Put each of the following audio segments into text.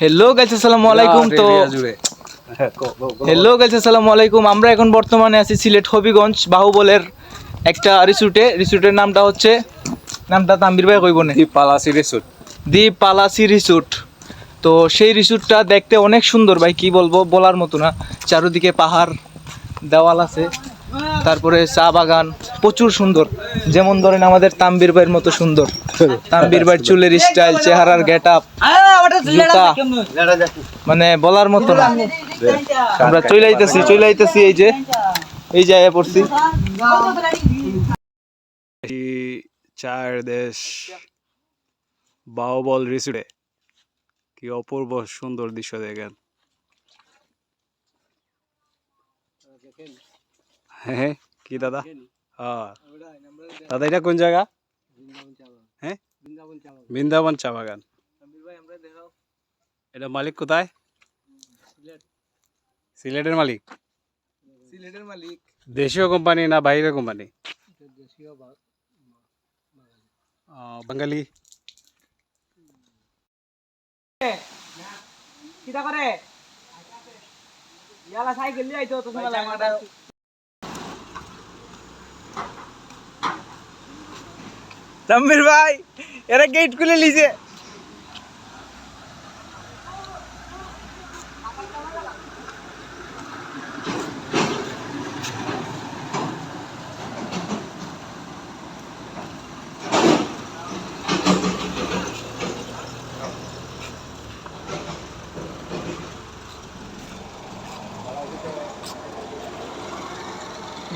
Hello guys আসসালামু আলাইকুম তো হ্যালো গাইস আসসালামু আলাইকুম আমরা এখন বর্তমানে আছি সিলেট হবিগঞ্জ বাহুবলের একটা রিসুটে রিসুটের নামটা হচ্ছে নামটা তাম্বির ভাই কইব না? Palashi resort the Palashi resort তো সেই রিসুটটা দেখতে অনেক সুন্দর ভাই কি বলব বলার মতো না। চারিদিকে পাহাড় দেওয়াল আছে। তারপরে চা বাগান প্রচুর সুন্দর। যেমন ধরেন আমাদের তাম্বির ভাইয়ের মতো সুন্দর। তাম্বির ভাইয়ের চুলের স্টাইল চেহারার গেট আপ মানে বলার মতো না। আমরা চলে আইতেছি চলে আইতেছি এই যে। এই জায়গায় পড়ছি। চার দেশ বাহুবল রিসোর্টে কি অপূর্ব সুন্দর দৃশ্য দেখেন। হ্যাঁ কি দাদা? হ্যাঁ দাদা এটা কোন জায়গা? হ্যাঁ? বৃন্দাবন চা বাগান। এটা মালিক কোথায় সিলেটের মালিক সিলেটের মালিক দেশীয় কোম্পানি না বাইরের কোম্পানি বাঙালি কিটা করে ইয়ালা সাইকেল লিয়ে আইতো তো সময় লাগে তাম্বির ভাই এরা গেট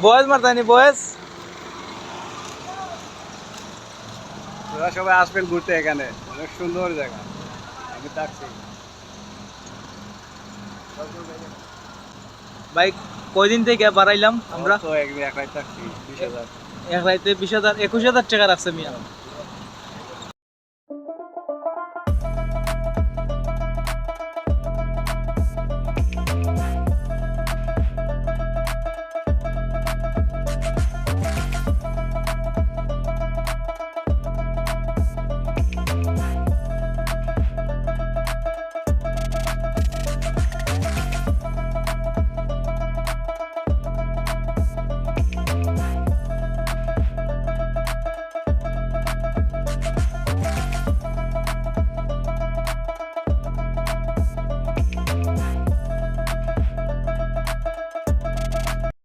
বয়স মারতানি বয়স? তোরা সবাই আসবেন ঘুরতে এখানে। অনেক সুন্দর জায়গা। আমি থাকছি। ভাই কয়দিন থেকে বাড়াইলাম আমরা? তো এক রাত থাকছি বিশ হাজার। এক রাইতে বিশ হাজার একুশ হাজার টাকা রাখছে মিয়া।